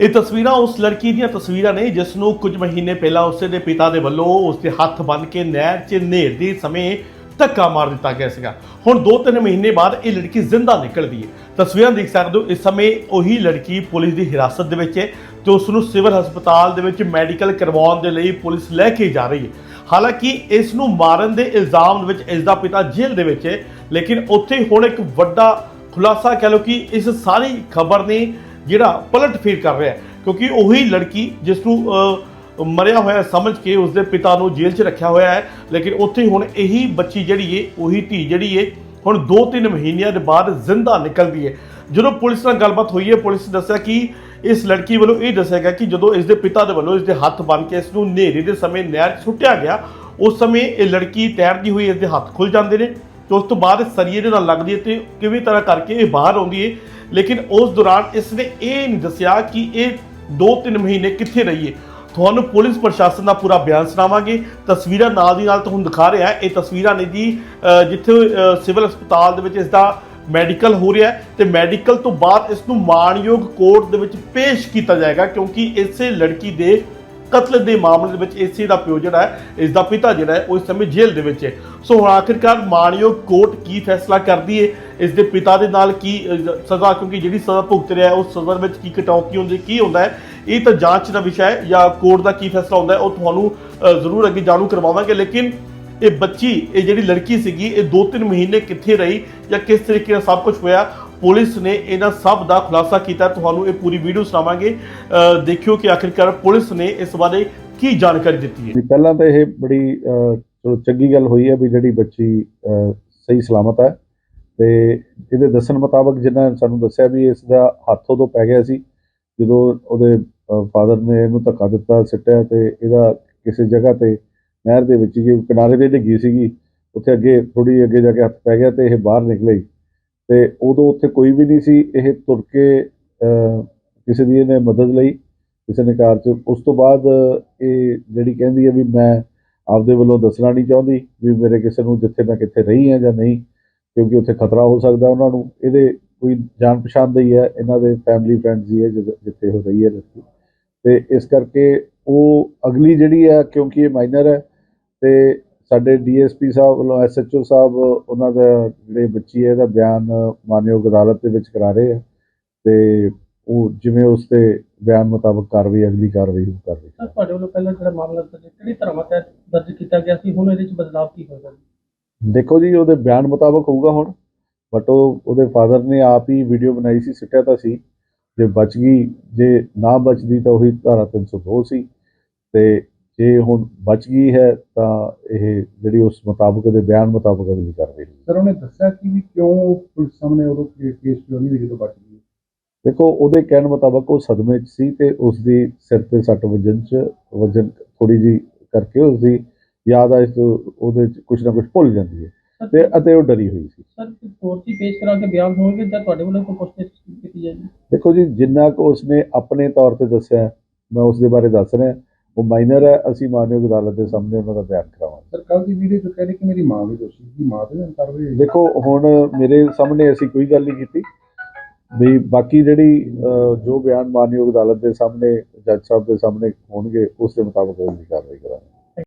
ਇਹ ਤਸਵੀਰਾਂ ਉਸ ਲੜਕੀ ਦੀਆਂ ਤਸਵੀਰਾਂ ਨੇ, ਜਿਸ ਨੂੰ ਕੁਝ ਮਹੀਨੇ ਪਹਿਲਾਂ ਉਸੇ ਦੇ ਪਿਤਾ ਦੇ ਵੱਲੋਂ ਉਸਦੇ ਹੱਥ ਬੰਨ੍ਹ ਕੇ ਨਹਿਰ 'ਚ ਨੇਰਦੇ ਸਮੇਂ ਧੱਕਾ ਮਾਰ ਦਿੱਤਾ ਗਿਆ ਸੀਗਾ। ਹੁਣ 2-3 ਮਹੀਨੇ ਬਾਅਦ ਇਹ ਲੜਕੀ ਜ਼ਿੰਦਾ ਨਿਕਲਦੀ ਹੈ। ਤਸਵੀਰਾਂ ਦੇਖ ਸਕਦੇ ਹੋ, ਇਸ ਸਮੇਂ ਉਹੀ ਲੜਕੀ ਪੁਲਿਸ ਦੀ ਹਿਰਾਸਤ ਦੇ ਵਿੱਚ ਹੈ ਤੇ ਉਸ ਨੂੰ ਸਿਵਲ ਹਸਪਤਾਲ ਦੇ ਵਿੱਚ ਮੈਡੀਕਲ ਕਰਵਾਉਣ ਦੇ ਲਈ ਪੁਲਿਸ ਲੈ ਕੇ ਜਾ ਰਹੀ ਹੈ। ਹਾਲਾਂਕਿ ਇਸ ਨੂੰ ਮਾਰਨ ਦੇ ਇਲਜ਼ਾਮ ਦੇ ਵਿੱਚ ਇਸ ਦਾ ਪਿਤਾ ਜੇਲ੍ਹ ਦੇ ਵਿੱਚ ਹੈ, ਲੇਕਿਨ ਉੱਥੇ ਹੁਣ ਇੱਕ ਵੱਡਾ ਖੁਲਾਸਾ ਕਹਿ ਲਓ ਕਿ ਇਸ ਸਾਰੀ ਖਬਰ ਨੇ ਜਿਹੜਾ ਪਲਟ ਫੇਰ ਕਰ ਰਿਹਾ ਕਿਉਂਕਿ ਉਹੀ ਲੜਕੀ ਜਿਸ ਨੂੰ ਮਰਿਆ ਹੋਇਆ ਸਮਝ ਕੇ ਉਸਦੇ ਪਿਤਾ ਨੂੰ ਜੇਲ੍ਹ 'ਚ ਰੱਖਿਆ ਹੋਇਆ ਹੈ। ਲੇਕਿਨ ਉੱਥੇ ਹੁਣ ਇਹੀ ਬੱਚੀ ਜਿਹੜੀ ਏ, ਉਹੀ ਧੀ ਜਿਹੜੀ ਏ, ਹੁਣ 2-3 ਮਹੀਨਿਆਂ ਦੇ ਬਾਅਦ ਜ਼ਿੰਦਾ ਨਿਕਲਦੀ ਹੈ ਜਦੋਂ ਪੁਲਿਸ ਨਾਲ ਗੱਲਬਾਤ ਹੋਈ ਹੈ ਪੁਲਿਸ ਨੇ ਦੱਸਿਆ ਕਿ ਇਸ ਲੜਕੀ ਵੱਲੋਂ ਇਹ ਦੱਸਿਆ ਗਿਆ ਕਿ ਜਦੋਂ ਇਸ ਦੇ ਪਿਤਾ ਦੇ ਵੱਲੋਂ ਇਸ ਦੇ ਹੱਥ ਬੰਨ੍ਹ ਕੇ ਇਸ ਨੂੰ ਹਨੇਰੇ ਦੇ ਸਮੇਂ ਨਹਿਰ 'ਚ ਸੁੱਟਿਆ ਗਿਆ, ਉਸ ਸਮੇਂ ਇਹ ਲੜਕੀ ਤੈਰਦੀ ਹੋਈ ਇਸ ਦੇ ਹੱਥ ਖੁੱਲ ਜਾਂਦੇ ਨੇ ਤੇ ਉਸ ਤੋਂ ਬਾਅਦ ਸਰੀਏ ਦੇ ਨਾਲ ਲੱਗਦੀ ਹੈ ਤੇ ਕਿਵੇਂ ਤਰ੍ਹਾਂ ਕਰਕੇ ਇਹ ਬਾਹਰ ਆਉਂਦੀ ਹੈ ਲੇਕਿਨ ਉਸ ਦੌਰਾਨ ਇਸ ਨੇ ਇਹ ਨਹੀਂ ਦੱਸਿਆ ਕਿ ਇਹ 2-3 ਮਹੀਨੇ ਕਿੱਥੇ ਰਹੀ ਹੈ ਤੁਹਾਨੂੰ ਪੁਲਿਸ ਪ੍ਰਸ਼ਾਸਨ ਦਾ ਪੂਰਾ ਬਿਆਨ ਸੁਣਾਵਾਂਗੇ। ਤਸਵੀਰਾਂ ਨਾਲ ਦੀ ਨਾਲ ਤੁਹਾਨੂੰ ਦਿਖਾ ਰਿਹਾ ਇਹ ਤਸਵੀਰਾਂ ਨੇ ਜੀ ਜਿੱਥੇ ਸਿਵਲ ਹਸਪਤਾਲ ਦੇ ਵਿੱਚ ਇਸ ਦਾ ਮੈਡੀਕਲ ਹੋ ਰਿਹਾ ਹੈ ਤੇ ਮੈਡੀਕਲ ਤੋਂ ਬਾਅਦ ਇਸ ਨੂੰ ਮਾਣਯੋਗ ਕੋਰਟ ਦੇ ਵਿੱਚ ਪੇਸ਼ ਕੀਤਾ ਜਾਏਗਾ ਕਿਉਂਕਿ ਇਸੇ ਲੜਕੀ ਦੇ ਕਤਲ ਦੇ ਮਾਮਲੇ ਦੇ ਵਿੱਚ ਇਸੇ ਦਾ ਪਿਓ ਜਿਹੜਾ ਹੈ ਇਸ ਦਾ ਪਿਤਾ ਜਿਹੜਾ ਹੈ ਉਹ ਇਸ ਸਮੇਂ ਜੇਲ੍ਹ ਦੇ ਵਿੱਚ ਹੈ। ਸੋ ਹੁਣ ਆਖਿਰਕਾਰ ਮਾਣਯੋਗ ਕੋਰਟ ਕੀ ਫੈਸਲਾ ਕਰਦੀ ਹੈ ਇਸ ਦੇ ਪਿਤਾ ਦੇ ਨਾਲ ਕੀ ਸਜ਼ਾ ਕਿਉਂਕਿ ਜਿਹੜੀ ਸਜ਼ਾ ਭੁਗਤ ਰਿਹਾ ਹੈ ਉਸ ਸਜ਼ਾ ਵਿੱਚ ਕੀ ਕਟੌਤੀ ਹੁੰਦੀ ਕੀ ਹੁੰਦਾ ਹੈ ਇਹ ਤਾਂ ਜਾਂਚ ਦਾ ਵਿਸ਼ਾ ਹੈ ਜਾਂ ਕੋਰਟ ਦਾ ਕੀ ਫੈਸਲਾ ਹੁੰਦਾ ਹੈ ਉਹ ਤੁਹਾਨੂੰ ਅ, ਜ਼ਰੂਰ ਅੱਗੇ ਜਾਣੂ ਕਰਵਾਵਾਂਗੇ। ਲੇਕਿਨ ਇਹ ਬੱਚੀ ਇਹ ਜਿਹੜੀ ਲੜਕੀ ਸੀਗੀ ਇਹ 2-3 ਮਹੀਨੇ ਕਿੱਥੇ ਰਹੀ ਜਾਂ ਕਿਸ ਤਰੀਕੇ ਨਾਲ ਸਭ ਕੁਝ ਹੋਇਆ ਪੁਲਿਸ ਨੇ ਇਹਨਾਂ ਸਭ ਦਾ ਖੁਲਾਸਾ ਕੀਤਾ। ਤੁਹਾਨੂੰ ਇਹ ਪੂਰੀ ਵੀਡੀਓ ਸੁਣਾਵਾਂਗੇ। ਦੇਖਿਓ ਕਿ ਆਖਿਰਕਾਰ ਪੁਲਿਸ ਨੇ ਇਸ ਬਾਰੇ ਕੀ ਜਾਣਕਾਰੀ ਦਿੱਤੀ ਹੈ। ਪਹਿਲਾਂ ਤਾਂ ਇਹ ਬੜੀ ਚਲੋ ਚੰਗੀ ਗੱਲ ਹੋਈ ਹੈ ਵੀ ਜਿਹੜੀ ਬੱਚੀ ਸਹੀ ਸਲਾਮਤ ਹੈ। ਤੇ ਇਹਦੇ ਦੱਸਣ ਮੁਤਾਬਕ ਜਿੰਨਾ ਸਾਨੂੰ ਦੱਸਿਆ ਵੀ ਇਸ ਦਾ ਹੱਥ ਉਦੋਂ ਪੈ ਗਿਆ ਸੀ, ਜਦੋਂ ਉਹਦੇ ਫਾਦਰ ਨੇ ਇਹਨੂੰ ਧੱਕਾ ਦਿੱਤਾ, ਸਿੱਟਿਆ ਤੇ ਇਹਦਾ ਕਿਸੇ ਜਗ੍ਹਾ ਤੇ ਨਹਿਰ ਦੇ ਵਿੱਚ ਹੀ ਕਿਨਾਰੇ ਤੇ ਡਿੱਗੀ ਸੀਗੀ, ਉੱਥੇ ਅੱਗੇ ਥੋੜੀ ਅੱਗੇ ਜਾ ਕੇ ਹੱਥ ਪੈ ਗਿਆ ਤੇ ਇਹ ਬਾਹਰ ਨਿਕਲੇ। ਤੇ ਉਦੋਂ ਉੱਥੇ ਕੋਈ ਵੀ ਨਹੀਂ ਸੀ, ਇਹ ਤੁਰ ਕੇ ਕਿਸੇ ਦੀ ਇਹਨੇ ਮਦਦ ਲਈ, ਕਿਸੇ ਨੇ ਕਾਰ 'ਚ। ਉਸ ਤੋਂ ਬਾਅਦ ਇਹ ਜਿਹੜੀ ਕਹਿੰਦੀ ਹੈ ਵੀ ਮੈਂ ਆਪਦੇ ਵੱਲੋਂ ਦੱਸਣਾ ਨਹੀਂ ਚਾਹੁੰਦੀ ਵੀ ਮੇਰੇ ਕਿਸੇ ਨੂੰ ਜਿੱਥੇ ਮੈਂ ਕਿੱਥੇ ਰਹੀ ਹਾਂ ਜਾਂ ਨਹੀਂ, ਕਿਉਂਕਿ ਉੱਥੇ ਖਤਰਾ ਹੋ ਸਕਦਾ ਉਹਨਾਂ ਨੂੰ। ਇਹਦੇ ਕੋਈ ਜਾਣ ਪਛਾਣ ਦਾ ਹੀ ਹੈ, ਇਹਨਾਂ ਦੇ ਫੈਮਿਲੀ ਫਰੈਂਡਸ ਹੀ ਹੈ ਜਿਦ- ਜਿੱਥੇ ਹੋ ਰਹੀ ਹੈ ਲੜਕੀ। ਤੇ ਇਸ ਕਰਕੇ ਉਹ ਅਗਲੀ ਜਿਹੜੀ ਹੈ, ਕਿਉਂਕਿ ਇਹ ਮਾਈਨਰ ਹੈ, ਤੇ ਸਾਡੇ ਡੀਐਸਪੀ ਸਾਹਿਬ ਵੱਲੋਂ ਐਸਐਚਓ ਸਾਹਿਬ ਉਹਨਾਂ ਦਾ ਜਿਹੜੇ ਬੱਚੀ ਹੈ ਇਹਦਾ ਬਿਆਨ ਮਾਨਯੋਗ ਅਦਾਲਤ ਦੇ ਵਿੱਚ ਕਰਾ ਰਹੇ ਆ। ਤੇ ਉਹ ਜਿਵੇਂ ਉਸ ਤੇ ਬਿਆਨ ਮੁਤਾਬਕ ਕਾਰਵਾਈ ਅਗਲੀ ਕਾਰਵਾਈ ਉਹ ਕਰ ਰਹੀ ਹੈ। ਤੁਹਾਡੇ ਵੱਲੋਂ ਪਹਿਲਾਂ ਜਿਹੜਾ ਮਾਮਲਾ ਦਰਜ ਕਿਹੜੀ ਧਾਰਾਵਾਂ ਤਹਿਤ ਦਰਜ ਕੀਤਾ ਗਿਆ ਸੀ? ਹੁਣ ਇਹਦੇ ਵਿੱਚ ਬਦਲਾਅ ਕੀ ਹੋਏਗਾ? ਦੇਖੋ ਜੀ ਉਹਦੇ ਬਿਆਨ ਮੁਤਾਬਕ ਹੋਊਗਾ ਹੁਣ ਬਟ ਉਹ ਉਹਦੇ ਫਾਦਰ ਨੇ ਆਪ ਹੀ ਵੀਡੀਓ ਬਣਾਈ ਸੀ ਸਿੱਟਿਆ ਤਾਂ ਸੀ। ਜੇ ਬਚ ਗਈ ਜੇ ਨਾ ਬਚਦੀ ਤਾਂ ਉਹੀ ਧਾਰਾ 302 ਸੀ। ਤੇ ਜੇ ਹੁਣ ਬਚ ਗਈ ਹੈ ਤਾਂ ਇਹ ਜਿਹੜੀ ਉਸ ਮੁਤਾਬਕ ਦੇ ਬਿਆਨ ਮੁਤਾਬਕ ਅਗਲੀ ਕਾਰਵਾਈ। ਸਰ ਉਹਨੇ ਦੱਸਿਆ ਕਿ ਵੀ ਕਿਉਂ ਪੁਲਿਸ ਸਾਹਮਣੇ ਉਦੋਂ ਕੇਸ ਕਿਉਂ ਨਹੀਂ ਜਦੋਂ ਬਚ ਗਈ ਦੇਖੋ ਉਹਦੇ ਕਹਿਣ ਮੁਤਾਬਕ ਉਹ ਸਦਮੇ 'ਚ ਸੀ ਤੇ ਉਸ ਦੀ ਸਿਰ ਤੇ ਸੱਟ ਵੱਜਣ 'ਚ ਵਜਨ ਥੋੜੀ ਜੀ ਕਰਕੇ ਉਸ ਦੀ ਯਾਦ ਆ ਇਸ ਉਹਦੇ 'ਚ ਕੁਝ ਨਾ ਕੁਝ ਭੁੱਲ ਜਾਂਦੀ ਹੈ ਤੇ ਅਤੇ ਉਹ ਡਰੀ ਹੋਈ ਸੀ। ਸਰ ਕੋਰਟ 'ਚ ਪੇਸ਼ ਕਰਾ ਕੇ ਬਿਆਨ ਹੋਣਗੇ ਜਾਂ ਤੁਹਾਡੇ ਵੱਲੋਂ ਕੋਈ ਪੁੱਛਗਿੱਛ ਕੀਤੀ ਜਾਏਗੀ? ਦੇਖੋ ਜੀ ਜਿੰਨਾ ਕੁ ਉਸਨੇ ਆਪਣੇ ਤੌਰ ਤੇ ਦੱਸਿਆ ਮੈਂ ਉਸ ਦੇ ਬਾਰੇ ਦੱਸ ਰਿਹਾ। ਉਹ ਮਾਈਨਰ ਹੈ ਅਸੀਂ ਮਾਨਯੋਗ ਅਦਾਲਤ ਦੇ ਸਾਹਮਣੇ ਉਹਨਾਂ ਦਾ ਬਿਆਨ ਕਰਾਵਾਂਗੇ। ਸਰ ਕੱਲ ਦੀ ਵੀਡੀਓ 'ਚ ਕਹਿੰਦੇ ਕਿ ਮੇਰੀ ਮਾਂ ਵੀ ਦੋਸ਼ੀ ਸੀ ਮਾਂ ਤੇ ਕਾਰਵਾਈ ਦੇਖੋ ਹੁਣ ਮੇਰੇ ਸਾਹਮਣੇ ਅਸੀਂ ਕੋਈ ਗੱਲ ਨਹੀਂ ਕੀਤੀ। ਵੀ ਬਾਕੀ ਜਿਹੜੀ ਜੋ ਬਿਆਨ ਮਾਨਯੋਗ ਅਦਾਲਤ ਦੇ ਸਾਹਮਣੇ ਜੱਜ ਸਾਹਿਬ ਦੇ ਸਾਹਮਣੇ ਹੋਣਗੇ ਉਸ ਦੇ ਮੁਤਾਬਕ ਅਗਲੀ ਕਾਰਵਾਈ ਕਰਾਂਗੇ।